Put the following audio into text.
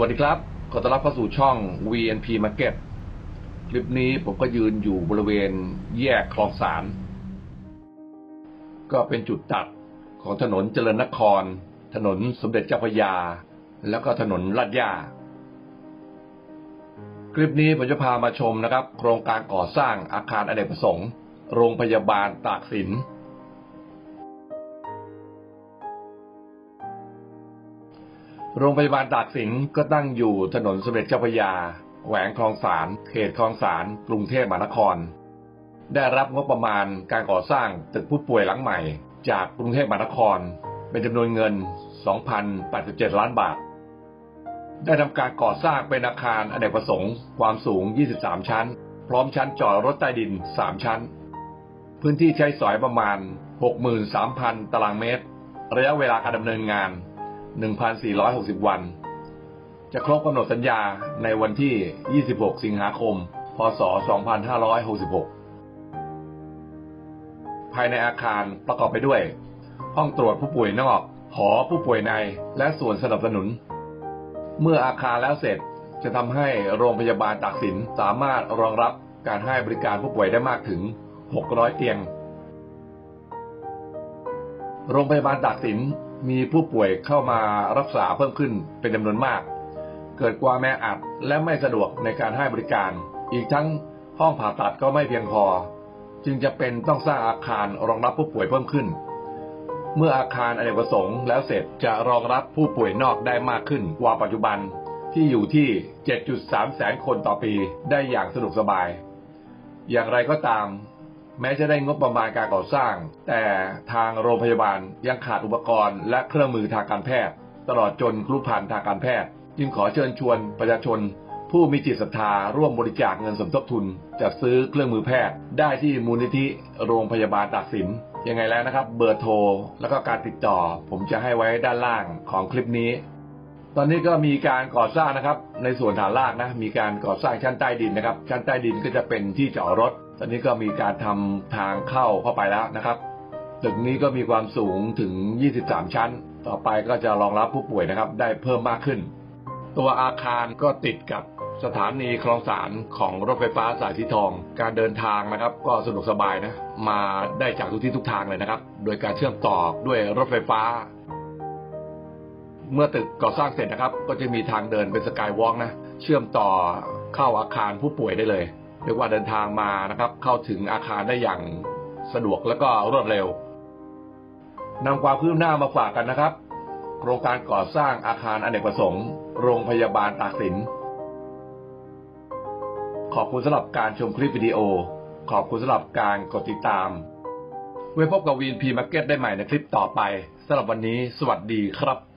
สวัสดีครับ ขอต้อนรับเข้าสู่ช่อง VNP Market คลิปนี้ผมก็ยืนอยู่บริเวณแยกคลองสารก็เป็นจุดตัดของถนนเจริญนคร ถนนสมเด็จเจ้าพระยา แล้วก็ถนนลาดย่าคลิปนี้ผมจะพามาชมนะครับ โครงการก่อสร้างอาคารอเนกประสงค์ โรงพยาบาลตากสิน โรงพยาบาลตากสินก็ตั้งอยู่ถนนสมเด็จเจ้าพระยาแขวงคลองสาร เขตคลองสาร กรุงเทพมหานคร ได้รับงบประมาณการก่อสร้างตึกผู้ป่วยหลังใหม่ จากกรุงเทพมหานคร เป็นจำนวนเงิน 2,087 ล้านบาท ได้ทำการก่อสร้างเป็นอาคารอเนกประสงค์ ความสูง 23 ชั้น พร้อมชั้นจอดรถใต้ดิน 3 ชั้น พื้นที่ใช้สอยประมาณ 63,000 ตารางเมตร ระยะเวลาการดำเนินงาน 1,460 วัน จะครบกำหนดสัญญาในวันที่ 26 สิงหาคม พศ 2566 ภายในอาคารประกอบไปด้วย ห้องตรวจผู้ป่วยนอก หอผู้ป่วยใน และส่วนสนับสนุน เมื่ออาคารแล้วเสร็จจะทำให้โรงพยาบาลตากสินสามารถรองรับการให้บริการผู้ป่วยได้มากถึง 600 เตียง โรงพยาบาลตากสิน มีผู้ป่วยเข้ามารักษาเพิ่มขึ้นเป็นจำนวนมาก เกิดความแออัดและไม่สะดวกในการให้บริการ อีกทั้งห้องผ่าตัดก็ไม่เพียงพอ จึงจะเป็นต้องสร้างอาคารรองรับผู้ป่วยเพิ่มขึ้น เมื่ออาคารอเนกประสงค์แล้วเสร็จจะรองรับผู้ป่วยนอกได้มากขึ้นกว่าปัจจุบันที่อยู่ที่ 7.3 แสนคนต่อปีได้อย่างสะดวกสบาย อย่างไรก็ตาม แม้จะได้งบประมาณการก่อสร้าง แต่ทางโรงพยาบาลยังขาดอุปกรณ์และเครื่องมือทางการแพทย์ ตลอดจนครุพันธ์ทางการแพทย์ จึงขอเชิญชวนประชาชน ผู้มีจิตศรัทธาร่วมบริจาคเงินสมทบทุนจัดซื้อเครื่องมือแพทย์ ได้ที่มูลนิธิโรงพยาบาลตากสินยังไงแล้วนะครับ เบอร์โทรแล้วก็การติดต่อ ผมจะให้ไว้ด้านล่างของคลิปนี้ ตอนนี้ก็มีการก่อสร้างนะครับ ในส่วนฐานรากนะมีการก่อสร้างชั้นใต้ดินนะครับ ชั้นใต้ดินก็จะเป็นที่จอดรถ ตอนนี้ก็มีการทำทางเข้าเข้าไปแล้วนะครับ ตึกนี้ก็มีความสูงถึง 23 ชั้น ต่อไปก็จะรองรับผู้ป่วยนะครับ ได้เพิ่มมากขึ้น ตัวอาคารก็ติดกับสถานีคลองสารของรถไฟฟ้าสายสีทอง การเดินทางนะครับ ก็สะดวกสบายนะ มาได้จากทุกที่ทุกทางเลยนะครับ โดยการเชื่อมต่อด้วยรถไฟฟ้า เมื่อตึกก่อสร้างเสร็จนะครับ ก็จะมีทางเดินเป็นสกายวอล์กนะ เชื่อมต่อเข้าอาคารผู้ป่วยได้เลย เรียกว่าเดินทางมานะครับ เข้าถึงอาคารได้อย่างสะดวกแล้วก็รวดเร็วนำความคืบหน้ามาฝากกันนะครับ โครงการก่อสร้างอาคารอเนกประสงค์ โรงพยาบาลตากสิน ขอบคุณสำหรับการชมคลิปวิดีโอ ขอบคุณสำหรับการกดติดตาม ไว้พบกับวีนพีมาร์เก็ตได้ใหม่ในคลิปต่อไปสำหรับวันนี้ สวัสดีครับ